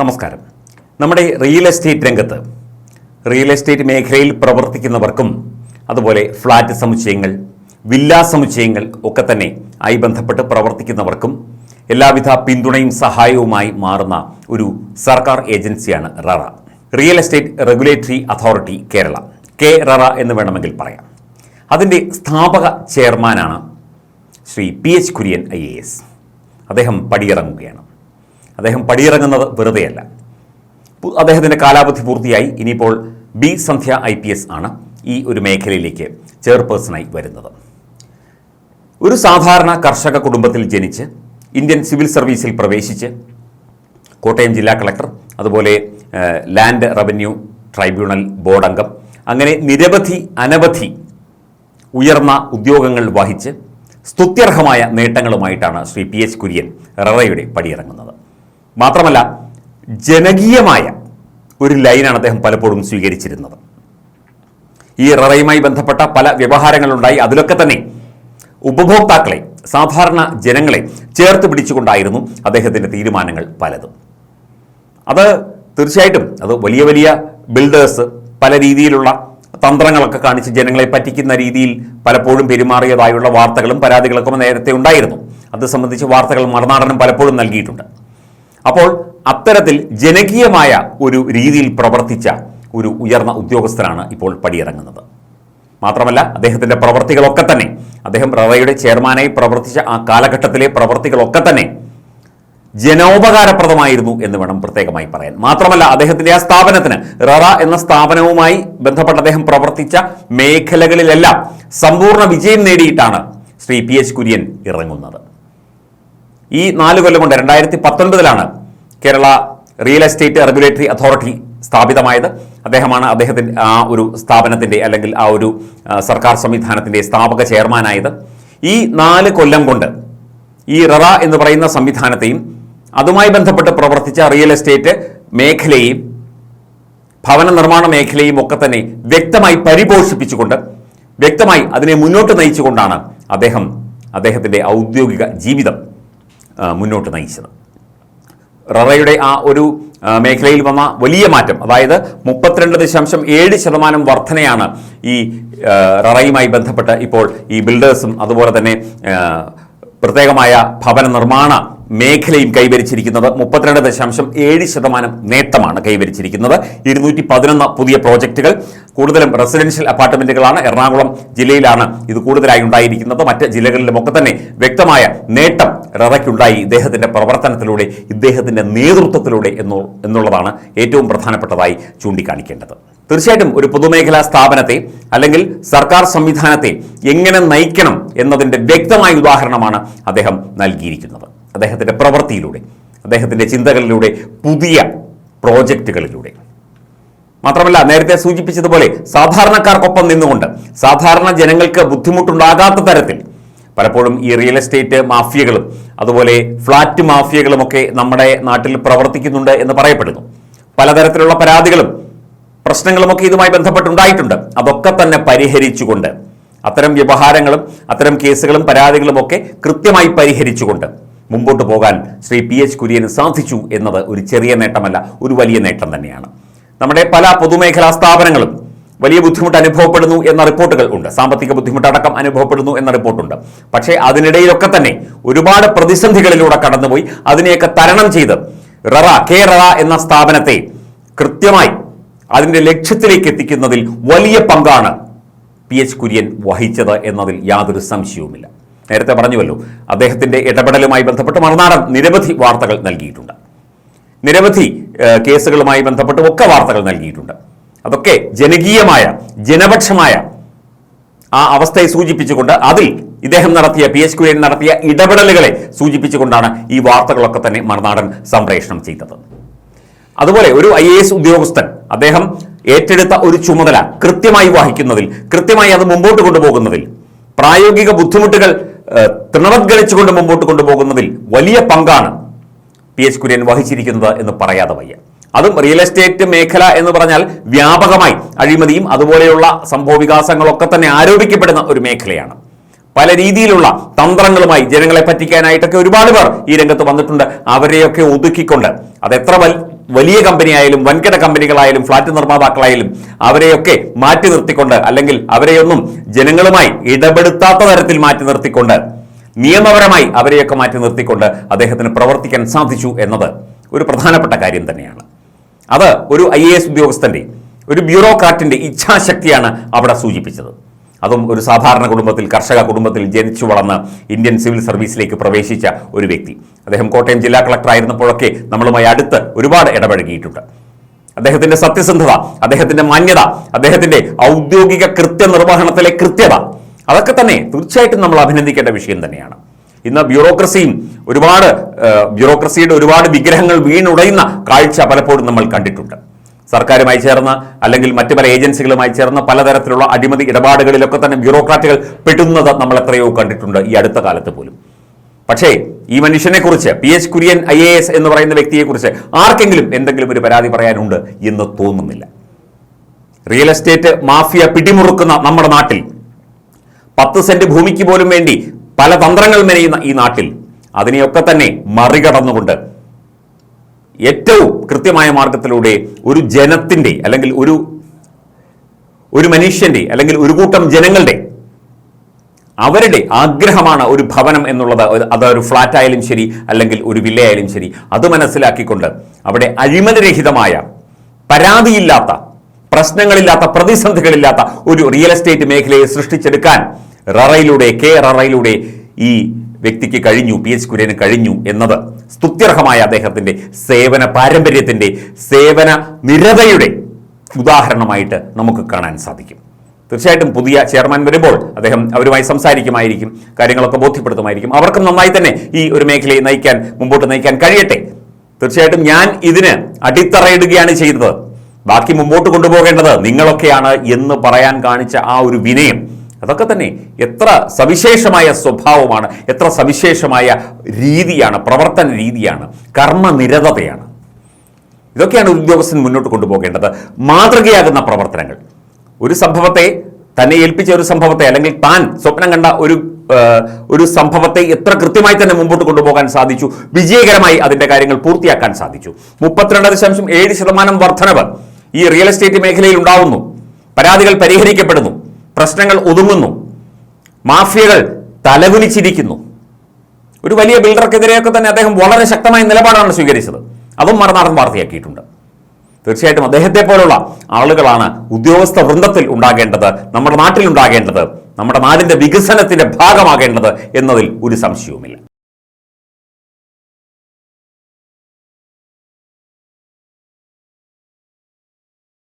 നമസ്കാരം. നമ്മുടെ real estate രംഗത്ത് റിയൽ എസ്റ്റേറ്റ് മേഖലയിൽ പ്രവർത്തിക്കുന്നവർക്കും അതുപോലെ ഫ്ലാറ്റ് സമുച്ചയങ്ങൾ വില്ലാ സമുച്ചയങ്ങൾ ഒക്കെ തന്നെ ആയി ബന്ധപ്പെട്ട് പ്രവർത്തിക്കുന്നവർക്കും എല്ലാവിധ പിന്തുണയും സഹായവുമായി മാറുന്ന ഒരു സർക്കാർ ഏജൻസിയാണ് RERA. Real estate regulatory authority Kerala. K RERA എന്ന് വേണമെങ്കിൽ പറയാം. അതിന്റെ സ്ഥാപക ചെയർമാനാണ് Shri P H Kurian I A S. അദ്ദേഹം പടിയിറങ്ങുകയാണ്. അദ്ദേഹം പടിയിറങ്ങുന്നത് വെറുതെയല്ല. അദ്ദേഹത്തിന്റെ കാലാവധി പൂർത്തിയായി. ഇനിയിപ്പോൾ B Sandhya I P S ആണ് ഈ ഒരു മേഖലയിലേക്ക് ചെയർപേഴ്സണായി വരുന്നത്. ഒരു സാധാരണ കർഷക കുടുംബത്തിൽ ജനിച്ച് ഇന്ത്യൻ സിവിൽ സർവീസിൽ പ്രവേശിച്ച് കോട്ടയം ജില്ലാ കളക്ടർ അതുപോലെ ലാൻഡ് റവന്യൂ ട്രൈബ്യൂണൽ ബോർഡ് അംഗം അങ്ങനെ നിരവധി അനവധി ഉയർന്ന ഉദ്യോഗങ്ങൾ വഹിച്ച് സ്തുത്യർഹമായ നേട്ടങ്ങളുമായിട്ടാണ് ശ്രീ പി എച്ച് കുര്യൻ ററയുടെ പടിയിറങ്ങുന്നത്. മാത്രമല്ല ജനകീയമായ ഒരു ലൈനാണ് അദ്ദേഹം പലപ്പോഴും സ്വീകരിച്ചിരുന്നത്. ഈ ററയുമായി ബന്ധപ്പെട്ട പല വ്യവഹാരങ്ങളുണ്ടായി. അതിലൊക്കെ തന്നെ ഉപഭോക്താക്കളെ സാധാരണ ജനങ്ങളെ ചേർത്ത് പിടിച്ചുകൊണ്ടായിരുന്നു അദ്ദേഹത്തിന്റെ തീരുമാനങ്ങൾ പലതും. അത് തീർച്ചയായിട്ടും അത് വലിയ വലിയ ബിൽഡേഴ്സ് പല രീതിയിലുള്ള തന്ത്രങ്ങളൊക്കെ കാണിച്ച് ജനങ്ങളെ പറ്റിക്കുന്ന രീതിയിൽ പലപ്പോഴും പെരുമാറിയതായുള്ള വാർത്തകളും പരാതികളൊക്കെ നേരത്തെ ഉണ്ടായിരുന്നു. അത് സംബന്ധിച്ച് വാർത്തകൾ മറുനാടനും പലപ്പോഴും നൽകിയിട്ടുണ്ട്. അപ്പോൾ അത്തരത്തിൽ ജനകീയമായ ഒരു രീതിയിൽ പ്രവർത്തിച്ച ഒരു ഉയർന്ന ഉദ്യോഗസ്ഥനാണ് ഇപ്പോൾ പടിയിറങ്ങുന്നത്. മാത്രമല്ല അദ്ദേഹത്തിന്റെ പ്രവർത്തികളൊക്കെ തന്നെ അദ്ദേഹം റവയുടെ ചെയർമാനായി പ്രവർത്തിച്ച ആ കാലഘട്ടത്തിലെ പ്രവർത്തികളൊക്കെ തന്നെ ജനോപകാരപ്രദമായിരുന്നു എന്ന് വേണം പ്രത്യേകമായി പറയാൻ. മാത്രമല്ല അദ്ദേഹത്തിന്റെ ആ സ്ഥാപനത്തിന് ററ എന്ന സ്ഥാപനവുമായി ബന്ധപ്പെട്ട് അദ്ദേഹം പ്രവർത്തിച്ച മേഖലകളിലെല്ലാം സമ്പൂർണ വിജയം നേടിയിട്ടാണ് ശ്രീ പി എച്ച് കുര്യൻ ഇറങ്ങുന്നത്. ഈ നാല് കൊല്ലം കൊണ്ട് രണ്ടായിരത്തി പത്തൊൻപതിലാണ് Kerala real estate regulatory authority സ്ഥാപിതമായത്. അദ്ദേഹമാണ് അദ്ദേഹത്തിന്റെ ആ ഒരു സ്ഥാപനത്തിന്റെ അല്ലെങ്കിൽ ആ ഒരു സർക്കാർ സംവിധാനത്തിന്റെ സ്ഥാപക ചെയർമാനായത്. ഈ നാല് കൊല്ലം കൊണ്ട് ഈ ററ എന്ന് പറയുന്ന സംവിധാനത്തെയും അതുമായി ബന്ധപ്പെട്ട് പ്രവർത്തിച്ച റിയൽ എസ്റ്റേറ്റ് മേഖലയെയും ഭവന നിർമ്മാണ മേഖലയും ഒക്കെ തന്നെ വ്യക്തമായി പരിപോഷിപ്പിച്ചുകൊണ്ട് വ്യക്തമായി അതിനെ മുന്നോട്ട് നയിച്ചുകൊണ്ടാണ് അദ്ദേഹം അദ്ദേഹത്തിന്റെ ഔദ്യോഗിക ജീവിതം മുന്നോട്ട് നയിച്ചത്. ററയുടെ ആ ഒരു മേഖലയിൽ വന്ന വലിയ മാറ്റം. അതായത് മുപ്പത്തിരണ്ട് ദശാംശം ഏഴ് ശതമാനം വർധനയാണ് ഈ ററയുമായി ബന്ധപ്പെട്ട് ഇപ്പോൾ ഈ ബിൽഡേഴ്സും അതുപോലെ തന്നെ പ്രത്യേകമായ ഭവന നിർമ്മാണ മേഖലയും കൈവരിച്ചിരിക്കുന്നത് മുപ്പത്തിരണ്ട് ദശാംശം ഏഴ് ശതമാനം നേട്ടമാണ് കൈവരിച്ചിരിക്കുന്നത്. ഇരുന്നൂറ്റി പതിനൊന്ന് പുതിയ പ്രോജക്റ്റുകൾ. കൂടുതലും റെസിഡൻഷ്യൽ അപ്പാർട്ട്മെന്റുകളാണ്. എറണാകുളം ജില്ലയിലാണ് ഇത് കൂടുതലായി ഉണ്ടായിരിക്കുന്നത്. മറ്റ് ജില്ലകളിലുമൊക്കെ തന്നെ വ്യക്തമായ നേട്ടം ററയ്ക്കുണ്ടായി ഇദ്ദേഹത്തിന്റെ പ്രവർത്തനത്തിലൂടെ ഇദ്ദേഹത്തിന്റെ നേതൃത്വത്തിലൂടെ എന്നോ എന്നുള്ളതാണ് ഏറ്റവും പ്രധാനപ്പെട്ടതായി ചൂണ്ടിക്കാണിക്കേണ്ടത്. തീർച്ചയായിട്ടും ഒരു പൊതുമേഖലാ സ്ഥാപനത്തെ അല്ലെങ്കിൽ സർക്കാർ സംവിധാനത്തെ എങ്ങനെ നയിക്കണം എന്നതിന്റെ വ്യക്തമായ ഉദാഹരണമാണ് അദ്ദേഹം നൽകിയിരിക്കുന്നത്. അദ്ദേഹത്തിന്റെ പ്രവൃത്തിയിലൂടെ അദ്ദേഹത്തിന്റെ ചിന്തകളിലൂടെ പുതിയ പ്രോജക്റ്റുകളിലൂടെ. മാത്രമല്ല നേരത്തെ സൂചിപ്പിച്ചതുപോലെ സാധാരണക്കാർക്കൊപ്പം നിന്നുകൊണ്ട് സാധാരണ ജനങ്ങൾക്ക് ബുദ്ധിമുട്ടുണ്ടാകാത്ത തരത്തിൽ പലപ്പോഴും ഈ റിയൽ എസ്റ്റേറ്റ് മാഫിയകളും അതുപോലെ ഫ്ലാറ്റ് മാഫിയകളും ഒക്കെ നമ്മുടെ നാട്ടിൽ പ്രവർത്തിക്കുന്നുണ്ട് എന്ന് പറയപ്പെടുന്നു. പലതരത്തിലുള്ള പരാതികളും പ്രശ്നങ്ങളുമൊക്കെ ഇതുമായി ബന്ധപ്പെട്ടുണ്ടായിട്ടുണ്ട്. അതൊക്കെ തന്നെ പരിഹരിച്ചുകൊണ്ട് അത്തരം വ്യവഹാരങ്ങളും അത്തരം കേസുകളും പരാതികളും ഒക്കെ കൃത്യമായി പരിഹരിച്ചുകൊണ്ട് മുമ്പോട്ട് പോകാൻ ശ്രീ പി എച്ച് കുര്യന് സാധിച്ചു എന്നത് ഒരു ചെറിയ നേട്ടമല്ല ഒരു വലിയ നേട്ടം തന്നെയാണ്. നമ്മുടെ പല പൊതുമേഖലാ സ്ഥാപനങ്ങളും വലിയ ബുദ്ധിമുട്ട് അനുഭവപ്പെടുന്നു എന്ന റിപ്പോർട്ടുകൾ ഉണ്ട്. സാമ്പത്തിക ബുദ്ധിമുട്ടടക്കം അനുഭവപ്പെടുന്നു എന്ന റിപ്പോർട്ടുണ്ട്. പക്ഷേ അതിനിടയിലൊക്കെ തന്നെ ഒരുപാട് പ്രതിസന്ധികളിലൂടെ കടന്നുപോയി. അതിനെയൊക്കെ തരണം ചെയ്ത് ററ കെ ററ എന്ന സ്ഥാപനത്തെ കൃത്യമായി അതിന്റെ ലക്ഷ്യത്തിലേക്ക് എത്തിക്കുന്നതിൽ വലിയ പങ്കാണ് പി എച്ച് കുര്യൻ വഹിച്ചത് എന്നതിൽ യാതൊരു സംശയവുമില്ല. നേരത്തെ പറഞ്ഞുവല്ലോ അദ്ദേഹത്തിന്റെ ഇടപെടലുമായി ബന്ധപ്പെട്ട് മറുനാടൻ നിരവധി വാർത്തകൾ നൽകിയിട്ടുണ്ട്. നിരവധി കേസുകളുമായി ബന്ധപ്പെട്ട് ഒക്കെ വാർത്തകൾ നൽകിയിട്ടുണ്ട്. അതൊക്കെ ജനകീയമായ ജനപക്ഷമായ ആ അവസ്ഥയെ സൂചിപ്പിച്ചുകൊണ്ട് അതിൽ ഇദ്ദേഹം നടത്തിയ പി എച്ച് കുര്യൻ നടത്തിയ ഇടപെടലുകളെ സൂചിപ്പിച്ചുകൊണ്ടാണ് ഈ വാർത്തകളൊക്കെ തന്നെ മറുനാടൻ സംപ്രേഷണം ചെയ്തത്. അതുപോലെ ഒരു ഐ ഉദ്യോഗസ്ഥൻ അദ്ദേഹം ഏറ്റെടുത്ത ഒരു ചുമതല കൃത്യമായി വഹിക്കുന്നതിൽ കൃത്യമായി അത് മുമ്പോട്ട് കൊണ്ടുപോകുന്നതിൽ പ്രായോഗിക ബുദ്ധിമുട്ടുകൾ തൃണവത്ഗണിച്ചുകൊണ്ട് മുമ്പോട്ട് കൊണ്ടുപോകുന്നതിൽ വലിയ പങ്കാണ് പി എച്ച് കുര്യൻ വഹിച്ചിരിക്കുന്നത് എന്ന് പറയാതെ വയ്യ. അതും റിയൽ എസ്റ്റേറ്റ് മേഖല എന്ന് പറഞ്ഞാൽ വ്യാപകമായി അഴിമതിയും അതുപോലെയുള്ള സംഭവ വികാസങ്ങളൊക്കെ തന്നെ ആരോപിക്കപ്പെടുന്ന ഒരു മേഖലയാണ്. പല രീതിയിലുള്ള തന്ത്രങ്ങളുമായി ജനങ്ങളെ പറ്റിക്കാനായിട്ടൊക്കെ ഒരുപാട് പേർ ഈ രംഗത്ത് വന്നിട്ടുണ്ട്. അവരെയൊക്കെ ഒതുക്കിക്കൊണ്ട് അത് എത്ര വൽ വലിയ കമ്പനിയായാലും വൻകിട കമ്പനികളായാലും ഫ്ളാറ്റ് നിർമ്മാതാക്കളായാലും അവരെയൊക്കെ മാറ്റി നിർത്തിക്കൊണ്ട് അല്ലെങ്കിൽ അവരെയൊന്നും ജനങ്ങളുമായി ഇടപെടുത്താത്ത തരത്തിൽ മാറ്റി നിർത്തിക്കൊണ്ട് നിയമപരമായി അവരെയൊക്കെ മാറ്റി നിർത്തിക്കൊണ്ട് അദ്ദേഹത്തിന് പ്രവർത്തിക്കാൻ സാധിച്ചു എന്നത് ഒരു പ്രധാനപ്പെട്ട കാര്യം തന്നെയാണ്. അത് ഒരു ഐ എ എസ് ഉദ്യോഗസ്ഥന്റെ ഒരു ബ്യൂറോക്രാറ്റിന്റെ ഇച്ഛാശക്തിയാണ് അവിടെ സൂചിപ്പിച്ചത്. അതും ഒരു സാധാരണ കുടുംബത്തിൽ കർഷക കുടുംബത്തിൽ ജനിച്ചു വളർന്ന് ഇന്ത്യൻ സിവിൽ സർവീസിലേക്ക് പ്രവേശിച്ച ഒരു വ്യക്തി. അദ്ദേഹം കോട്ടയം ജില്ലാ കളക്ടർ ആയിരുന്നപ്പോഴൊക്കെ നമ്മളുമായി അടുത്ത് ഒരുപാട് ഇടപഴകിയിട്ടുണ്ട്. അദ്ദേഹത്തിന്റെ സത്യസന്ധത അദ്ദേഹത്തിന്റെ മാന്യത അദ്ദേഹത്തിന്റെ ഔദ്യോഗിക കൃത്യനിർവഹണത്തിലെ കൃത്യത അതൊക്കെ തന്നെ തീർച്ചയായിട്ടും നമ്മൾ അഭിനന്ദിക്കേണ്ട വിഷയം തന്നെയാണ്. ഇന്ന് ബ്യൂറോക്രസിയും ഒരുപാട് ബ്യൂറോക്രസിയുടെ ഒരുപാട് വിഗ്രഹങ്ങൾ വീണുടയുന്ന കാഴ്ച പലപ്പോഴും നമ്മൾ കണ്ടിട്ടുണ്ട്. സർക്കാരുമായി ചേർന്ന് അല്ലെങ്കിൽ മറ്റു പല ഏജൻസികളുമായി ചേർന്ന് പലതരത്തിലുള്ള അഴിമതി ഇടപാടുകളിലൊക്കെ തന്നെ ബ്യൂറോക്രാറ്റുകൾ പെടുന്നത് നമ്മൾ എത്രയോ കണ്ടിട്ടുണ്ട് ഈ അടുത്ത കാലത്ത് പോലും. പക്ഷേ ഈ മനുഷ്യനെ കുറിച്ച് P H Kurian I A S എന്ന് പറയുന്ന വ്യക്തിയെക്കുറിച്ച് ആർക്കെങ്കിലും എന്തെങ്കിലും ഒരു പരാതി പറയാനുണ്ട് എന്ന് തോന്നുന്നില്ല. റിയൽ എസ്റ്റേറ്റ് മാഫിയ പിടിമുറുക്കുന്ന നമ്മുടെ നാട്ടിൽ പത്ത് സെന്റ് ഭൂമിക്ക് പോലും വേണ്ടി പല തന്ത്രങ്ങൾ മെനയുന്ന ഈ നാട്ടിൽ അതിനെയൊക്കെ തന്നെ മറികടന്നുകൊണ്ട് ഏറ്റവും കൃത്യമായ മാർഗത്തിലൂടെ ഒരു ജനത്തിന്റെ അല്ലെങ്കിൽ ഒരു ഒരു മനുഷ്യന്റെ അല്ലെങ്കിൽ ഒരു കൂട്ടം ജനങ്ങളുടെ അവരുടെ ആഗ്രഹമാണ് ഒരു ഭവനം എന്നുള്ളത്. അതൊരു അത് ഒരു ഫ്ലാറ്റ് ആയാലും ശരി അല്ലെങ്കിൽ ഒരു വില്ലയായാലും ശരി. അത് മനസ്സിലാക്കിക്കൊണ്ട് അവിടെ അഴിമതിരഹിതമായ പരാതിയില്ലാത്ത പ്രശ്നങ്ങളില്ലാത്ത പ്രതിസന്ധികളില്ലാത്ത ഒരു റിയൽ എസ്റ്റേറ്റ് മേഖലയെ സൃഷ്ടിച്ചെടുക്കാൻ ററയിലൂടെ കെ ററയിലൂടെ ഈ വ്യക്തിക്ക് കഴിഞ്ഞു പി എച്ച് കുര്യന് കഴിഞ്ഞു എന്നത് സ്തുത്യർഹമായ അദ്ദേഹത്തിന്റെ സേവന പാരമ്പര്യത്തിന്റെ സേവന നിരതയുടെ ഉദാഹരണമായിട്ട് നമുക്ക് കാണാൻ സാധിക്കും. തീർച്ചയായിട്ടും പുതിയ ചെയർമാൻ വരുമ്പോൾ അദ്ദേഹം അവരുമായി സംസാരിക്കുമായിരിക്കും കാര്യങ്ങളൊക്കെ ബോധ്യപ്പെടുത്തുമായിരിക്കും. അവർക്കും നന്നായി തന്നെ ഈ ഒരു മേഖലയെ നയിക്കാൻ മുമ്പോട്ട് നയിക്കാൻ കഴിയട്ടെ. തീർച്ചയായിട്ടും ഞാൻ ഇതിന് അടിത്തറയിടുകയാണ് ചെയ്തത്. ബാക്കി മുമ്പോട്ട് കൊണ്ടുപോകേണ്ടത് നിങ്ങളൊക്കെയാണ് എന്ന് പറയാൻ കാണിച്ച ആ ഒരു വിനയം അതൊക്കെ തന്നെ എത്ര സവിശേഷമായ സ്വഭാവമാണ് എത്ര സവിശേഷമായ രീതിയാണ് പ്രവർത്തന രീതിയാണ് കർമ്മനിരതതയാണ്. ഇതൊക്കെയാണ് ഉദ്യോഗസ്ഥൻ മുന്നോട്ട് കൊണ്ടുപോകേണ്ടത്. മാതൃകയാകുന്ന പ്രവർത്തനങ്ങൾ. ഒരു സംഭവത്തെ തന്നെ ഏൽപ്പിച്ച ഒരു സംഭവത്തെ അല്ലെങ്കിൽ താൻ സ്വപ്നം കണ്ട ഒരു ഒരു സംഭവത്തെ എത്ര കൃത്യമായി തന്നെ മുമ്പോട്ട് കൊണ്ടുപോകാൻ സാധിച്ചു വിജയകരമായി അതിന്റെ കാര്യങ്ങൾ പൂർത്തിയാക്കാൻ സാധിച്ചു. മുപ്പത്തിരണ്ട് ദശാംശം ഏഴ് ശതമാനം വർധനവ് ഈ റിയൽ എസ്റ്റേറ്റ് മേഖലയിൽ ഉണ്ടാവുന്നു. പരാതികൾ പരിഹരിക്കപ്പെടുന്നു. പ്രശ്നങ്ങൾ ഒതുങ്ങുന്നു. മാഫിയകൾ തലകുനിച്ചിരിക്കുന്നു. ഒരു വലിയ ബിൽഡർക്കെതിരെയൊക്കെ തന്നെ അദ്ദേഹം വളരെ ശക്തമായ നിലപാടാണ് സ്വീകരിച്ചത്. അതും മറന്നാടൻ വാർത്തയാക്കിയിട്ടുണ്ട്. തീർച്ചയായിട്ടും അദ്ദേഹത്തെ പോലുള്ള ആളുകളാണ് ഉദ്യോഗസ്ഥ വൃന്ദത്തിൽ ഉണ്ടാകേണ്ടത് നമ്മുടെ നാട്ടിലുണ്ടാകേണ്ടത് നമ്മുടെ നാടിന്റെ വികസനത്തിന്റെ ഭാഗമാകേണ്ടത് എന്നതിൽ ഒരു സംശയവുമില്ല.